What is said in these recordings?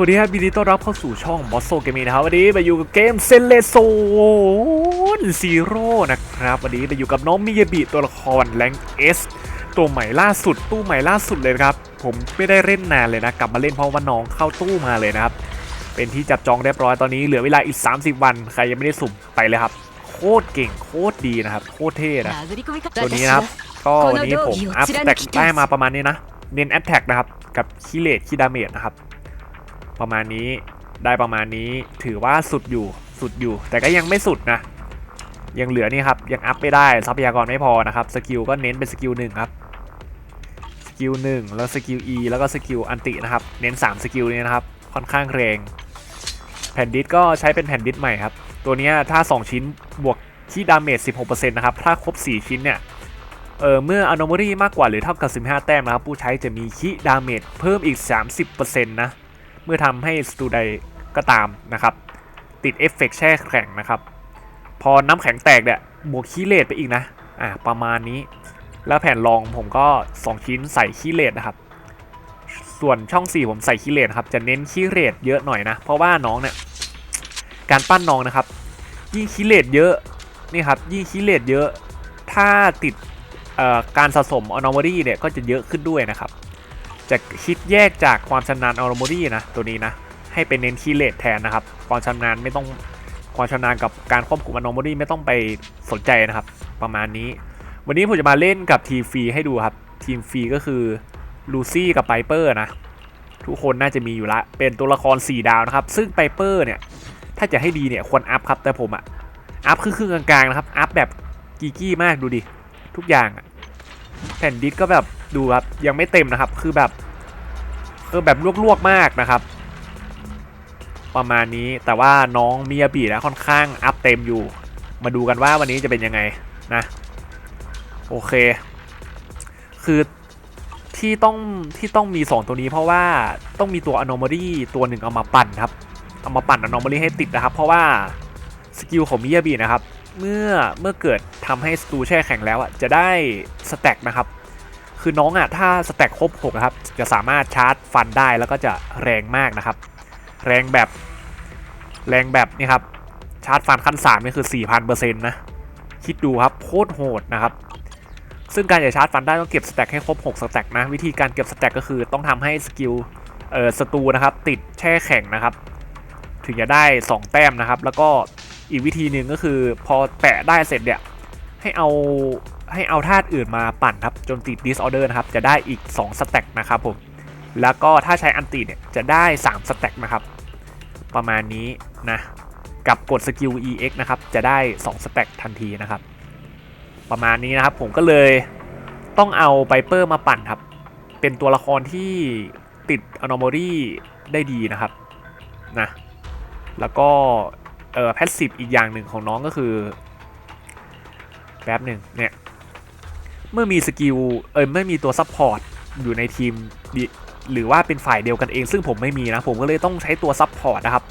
สวัสดีครับยินดีต้อนรับเข้าสู่ช่องมอสโซเกมีนะครับวันนี้ไปอยู่กับเกมเซเลโซนซีโร่นะครับวันนี้ไปอยู่กับน้องมิยาบิตัวละครแรงเอสตัวใหม่ล่าสุด ตู้ใหม่ล่าสุดเลยครับ ผมไม่ได้เล่นนานเลยนะ กลับมาเล่นเพราะว่าน้องเข้าตู้มาเลยนะครับ เป็นที่จับจองเรียบร้อยตอนนี้เหลือเวลาอีก 30 วัน ใครยังไม่ได้สุ่มไปเลยครับ โคตรเก่งโคตรดีนะครับ โคตรเท่นะตัวนี้นะครับก็วันนี้ผมอัพแตกได้มาประมาณนี้นะเน้นแอตแทกนะครับกับคิเลตคิดาเมจนะครับ ประมาณนี้ได้ประมาณนี้ถือว่าสุดอยู่สุดอยู่ แต่ก็ยังไม่สุดนะ ยังเหลือนี่ครับยังอัพไม่ได้ทรัพยากรไม่พอนะครับสกิลก็เน้นเป็นสกิลหนึ่งครับสกิลหนึ่งแล้วสกิล E แล้วก็สกิลอันตินะครับเน้น3สกิลนี้นะครับค่อนข้างแรงแผ่นดิสก็ใช้เป็นแผ่นดิสใหม่ครับตัวนี้ถ้า 2 ชิ้นบวกที่ดาเมจ16%นะครับถ้าครบ 4 ชิ้นเนี่ยเออเมื่อ anomaly มากกว่าหรือเท่ากับ 15 แต้มนะครับผู้ใช้จะมีคิดาเมจเพิ่มอีก 30%นะ มื่อทำให้สตูใดก็ตามนะครับ ติดเอฟเฟกต์แช่แข็งนะครับ พอน้ำแข็งแตกเนี่ยบวกคีเลตไปอีกนะ อ่าประมาณนี้ แล้วแผ่นรองผมก็ 2 ชิ้นใส่คีเลตนะครับ ส่วนช่อง 4 ผมใส่คีเลตครับ จะเน้นคีเลตเยอะหน่อยนะ เพราะว่าน้องเนี่ย การปั้นน้องนะครับ ยิ่งคีเลตเยอะนี่ครับยิ่งคีเลตเยอะ ถ้าติดการสะสม anomaly เนี่ยก็จะเยอะขึ้นด้วยนะครับ จะคิดแยกจากความชำนาญ anomaly นะตัวนี้นะ ให้เป็นเน้นคีเลตแทนนะครับ ความชำนาญไม่ต้องความชำนาญกับการควบคุม anomaly ไม่ต้องไปสนใจนะครับ ประมาณนี้ วันนี้ผมจะมาเล่นกับทีมฟรีให้ดูครับ ทีมฟรีก็คือลูซี่กับไ i เปอร์นะ ทุกคนน่าจะมีอยู่ละ เป็นตัวละคร 4 ดาวนะครับ ซึ่งไ i เปอร์เนี่ย ถ้าจะให้ดีเนี่ยควรอัพครับ แต่ผมอะอัพคือครึ่งกลางๆนะครับ อัพแบบกีกี้มากดูดิ ทุกอย่างแผ่นดิสก็แบบ ดูครับยังไม่เต็มนะครับ คือแบบเออแบบลวกๆมากนะครับ ประมาณนี้แต่ว่าน้องมิยาบินะค่อนข้างอัพเต็มอยู่ มาดูกันว่าวันนี้จะเป็นยังไงนะโอเค คือที่ต้องที่ต้องมี 2 ตัวนี้ เพราะว่าต้องมีตัว anomaly ตัวหนึ่งเอามาปั่นครับ เอามาปั่น anomaly ให้ติดนะครับ เพราะว่าสกิลของมิยาบินะครับ เมื่อเมื่อเกิดทำให้สตูแช่แข็งแล้วอะจะได้สแต็กนะครับ คือน้องอะถ้าสแต็กครบ6นะครับจะสามารถชาร์จฟันได้แล้วก็จะแรงมากนะครับ แรงแบบแรงแบบนี่ครับชาร์จฟันขั้น3นี่คือ 4,000%นะคิดดูครับโคตรโหดนะครับซึ่งการจะชาร์จฟันได้ต้องเก็บสแต็กให้ครบ6สแต็กนะวิธีการเก็บสแต็กก็คือต้องทำให้สกิลเอ่อสตูนะครับติดแช่แข็งนะครับ ถึงจะได้ 2 แต้มนะครับ แล้วก็อีกวิธีหนึ่งก็คือพอแปะได้เสร็จเนี่ยให้เอา ให้เอาธาตุอื่นมาปั่นครับจนติด disorder นะครับจะได้อีก 2 สแต็กนะครับผมแล้วก็ถ้าใช้อันติเนี่ยจะได้ 3 สแต็กนะครับ ประมาณนี้นะกับกดสกิล EX นะครับจะได้ 2 สแต็กทันทีนะครับ ประมาณนี้นะครับผมก็เลยต้องเอาไ i เปอร์มาปั่นครับ เป็นตัวละครที่ติด anomaly ได้ดีนะครับนะแล้วก็เอ่อ passive อีกอย่างหนึ่งของน้องก็คือ แป๊บหนึ่งเนี่ย เมื่อมีสกิลเออไม่มีตัวซัพพอร์ตอยู่ในทีมหรือว่าเป็นฝ่ายเดียวกันเอง ซึ่งผมไม่มีนะ ผมก็เลยต้องใช้ตัวซัพพอร์ตนะครับ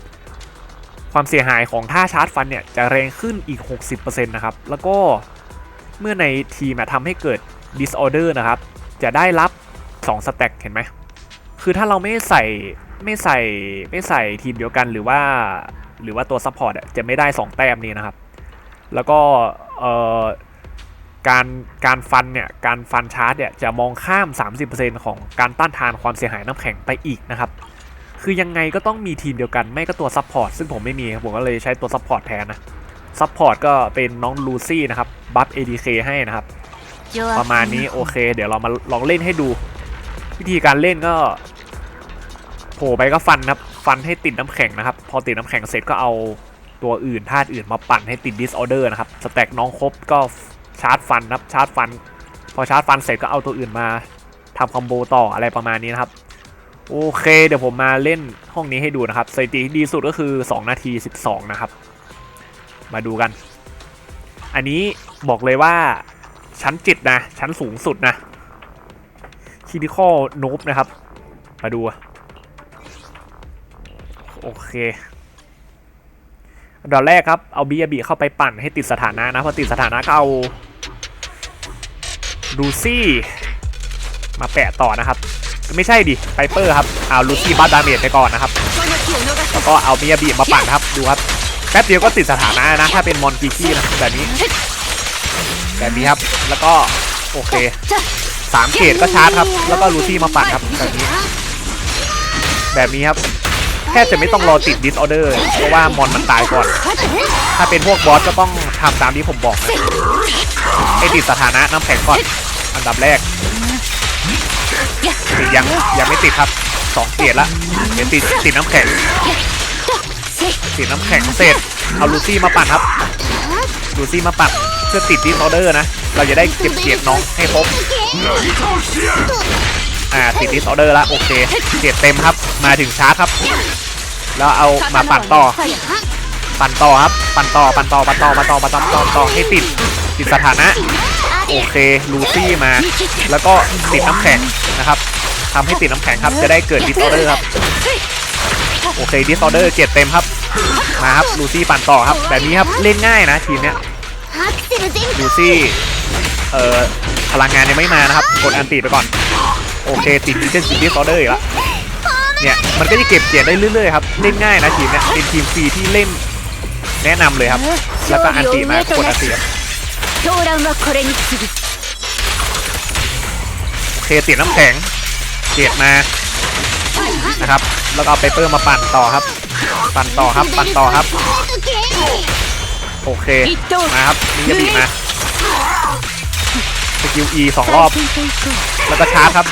ความเสียหายของท่าชาร์จฟันเนี่ย จะแรงขึ้นอีก 60%นะครับ แล้วก็เมื่อในทีมทำให้เกิด disorder นะครับ จะได้รับ 2 สแต็กเห็นไหม คือถ้าเราไม่ใส่ไม่ใส่ไม่ใส่ทีมเดียวกันหรือว่า หรือว่าตัวซัพพอร์ตจะไม่ได้ 2 แต้มนี้นะครับ แล้วก็เอ่อ การการฟันเนี่ยการฟันชาร์จเนี่ยจะมองข้าม 30%ของการต้านทานความเสียหายน้ำแข็งไปอีกนะครับ คือยังไงก็ต้องมีทีมเดียวกัน ไม่ก็ตัวซัพพอร์ตซึ่งผมไม่มีครับผมก็เลยใช้ตัวซัพพอร์ตแทนนะซัพพอร์ตก็เป็นน้องลูซี่นะครับบัฟ ADK ให้นะครับ ประมาณนี้โอเค เดี๋ยวเรามาลองเล่นให้ดู วิธีการเล่นก็โผล่ไปก็ฟันครับฟันให้ติดน้ำแข็งนะครับ พอติดน้ำแข็งเสร็จก็เอาตัวอื่นธาตุอื่นมาปั่นให้ติด disorder นะครับสแต็กน้องครบก็ ชาร์จฟันครับชาร์จฟัน พอชาร์จฟันเสร็จก็เอาตัวอื่นมาทำคอมโบต่ออะไรประมาณนี้นะครับ โอเค เดี๋ยวผมมาเล่นห้องนี้ให้ดูนะครับสถิติดีสุดก็คือ 2 นาที 12 นะครับ มาดูกัน อันนี้บอกเลยว่าชั้นจิตนะ ชั้นสูงสุดนะคิดิคอลโนบนะครับ มาดู โอเคอันแรกครับ เอาบียบีเข้าไปปั่นให้ติดสถานะนะ พอติดสถานะก็เอา ลูซี่มาแปะต่อนะครับ ไม่ใช่ดิไพเปอร์ครับเอาลูซี่บัตดาเมจไปก่อนนะครับแล้วก็เอาเมียบีมาปั่นครับดูครับแป๊บเดียวก็ติดสถานะนะถ้าเป็นมอนกิกี้นะแบบนี้ แบบนี้ครับแล้วก็โอเคสามเกตก็ชาร์จครับ แล้วก็ลูซี่มาปั่นครับแบบนี้ แบบนี้ครับ แค่จะไม่ต้องรอติดดิสออเดอร์เพราะว่ามอนมันตายก่อน ถ้าเป็นพวกบอสก็ต้องทำตามที่ผมบอกนะให้ติดสถานะน้ำแข็งก่อนอันดับแรกติดยังยังไม่ติดครับสองเกตละเดี๋ยวติดติดน้ำแข็งติดน้ำแข็งเสร็จเอาลูซี่มาปั่นครับลูซี่มาปั่นเพื่อติดดิสออเดอร์นะ เราจะได้เก็บเกียรน้องให้ครบ อ่าติดดิสออเดอร์ละโอเคเจ็ดเต็มครับ มาถึงช้าครับ แล้วเอามาปั่นต่อ ปั่นต่อครับ ปั่นต่อ ปั่นต่อ ปั่นต่อ ปั่นต่อ ปั่นต่อปั่นต่อให้ติด ติดสถานะ โอเค ลูซี่มา แล้วก็ติดน้ำแข็งนะครับทำให้ติดน้ำแข็งครับ จะได้เกิดดิสออเดอร์ครับ โอเค ดิสออเดอร์เจ็ดเต็มครับ มาครับ ลูซี่ปั่นต่อครับ แบบนี้ครับ เล่นง่ายนะทีมเนี้ย ลูซี่ เอ่อ พลังงานยังไม่มานะครับ กดอันตีไปก่อน โอเคติดดิจิทัลที่สออเดอร์อีกละเนี่ยมันก็จะเก็บเกียได้เรื่อยๆครับเล่นง่ายนะทีมเนี่ยเป็นทีมฟรีที่เล่นแนะนำเลยครับ แล้วก็อันตรีมากนอันตรีโอเคเตียน้ำแข็งเกียมานะครับ แล้วก็เอาไปเปอร์มาปั่นต่อครับ ปั่นต่อครับปั่นต่อครับ โอเคมาครับนี่จะบีมา คิวสองรอบ แล้วก็ชาร์จครับ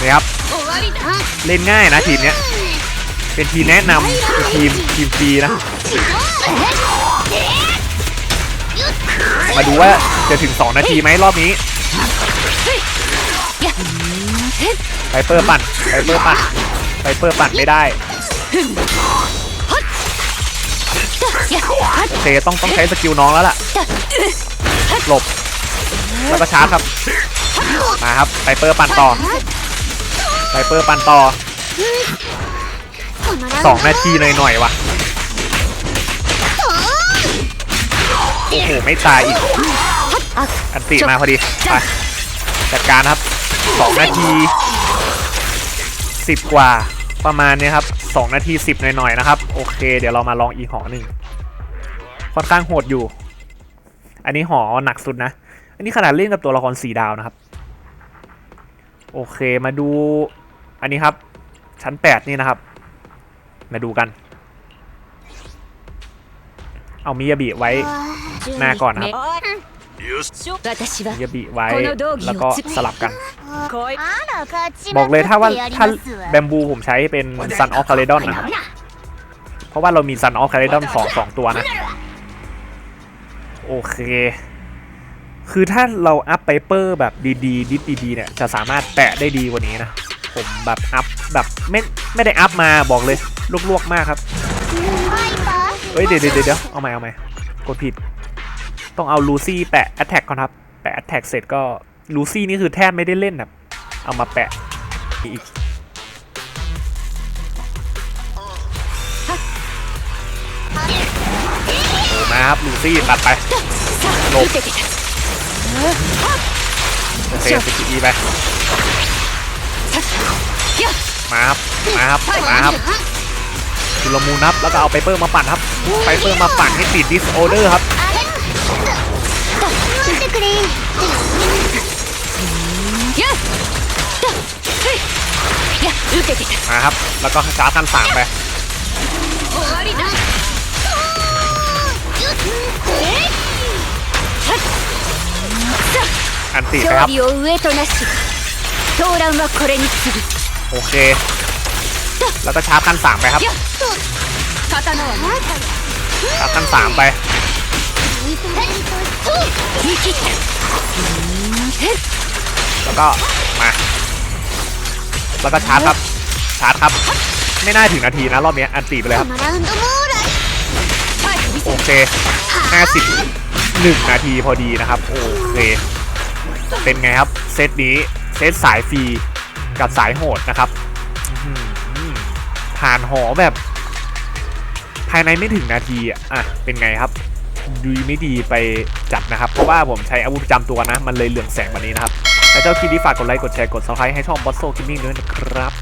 นี่ครับ เล่นง่ายนะทีมเนี้ย เป็นทีมแนะนำเป็นทีมทีมฟรีนะ มาดูว่าจะถึง 2 นาทีไหมรอบนี้ไปเปอร์ปั่นไปเปอร์ปั่นไปเปอร์ปั่นไม่ได้เซต้องต้องใช้สกิลน้องแล้วล่ะ หลบ แล้วก็ชาร์จครับ มาครับไฟเปอร์ปั่นต่อไฟเปอร์ปั่นต่อสองนาทีหน่อยๆว่ะโอ้โหไม่ตายอีก อันติมาพอดีไปจัดการครับสองนาทีสิบกว่าประมาณเนี้ยครับสองนาทีสิบหน่อยๆนะครับ โอเค เดี๋ยวเรามาลองอีกหอหนึ่งค่อนข้างโหดอยู่ อันนี้หอหนักสุดนะ อันนี้ขนาดเล่นกับตัวละครสี่ดาวนะครับ โอเคมาดูอันนี้ครับ ชั้นแปดนี่นะครับ มาดูกัน เอามิยาบีไว้หน้าก่อนนะครับมิยาบีไว้แล้วก็สลับกัน บอกเลยถ้าว่าถ้าแบมบูผมใช้เป็นซันออฟคาเลดอนนะครับ เพราะว่าเรามีซันออฟคาเลดอนสองสองตัวนะ โอเค คือถ้าเราอัพไพเปอร์แบบดีๆดิบดีๆเนี่ยจะสามารถแตะได้ดีกว่านี้นะ ผมแบบอัพแบบไม่ไม่ได้อัพมาบอกเลยลวกๆมากครับเฮ้ยเดี๋ยวเดี๋ยวเดี๋ยวเอาใหม่เอาใหม่กดผิด ต้องเอาลูซี่แปะแอตแทกก่อนครับ แปะแอตแทกเสร็จก็ลูซี่นี่คือแทบไม่ได้เล่นนะเอามาแปะอีกมาครับลูซี่ตัดไปหลบ โอเคสกิอีไป มาครับ มาครับ มาครับจุลมูนับ แล้วก็เอาไปเปิร์มาปั่นครับ ไปเปิร์มาปั่นให้ติดดิสโอเดอร์ครับมาครับ แล้วก็ชาร์จขั้นสามไป อันติครับโอเค แล้วก็ชาร์จขั้นสามไปครับชาร์จขั้นสามไปแล้วก็มาแล้วก็ชาร์จครับชาร์จครับ ไม่น่าถึงนาทีนะรอบนี้อันตีไปเลยครับโอเค 50 1 นาทีพอดีนะครับ โอเค เป็นไงครับ เซตนี้เซตสายฟรีกับสายโหดนะครับอื้อหือผ่านหอแบบ ภายในไม่ถึงนาทีอะอะเป็นไงครับดีไม่ดีไปจัดนะครับ เพราะว่าผมใช้อาวุธประจำตัวนะ มันเลยเหลืองแสงแบบนี้นะครับ และเจ้าคลิปนี้ฝากกดไลค์ กดแชร์ กดซับสไครต์ให้ช่องบอสโซคิมมิ่งด้วยนะครับ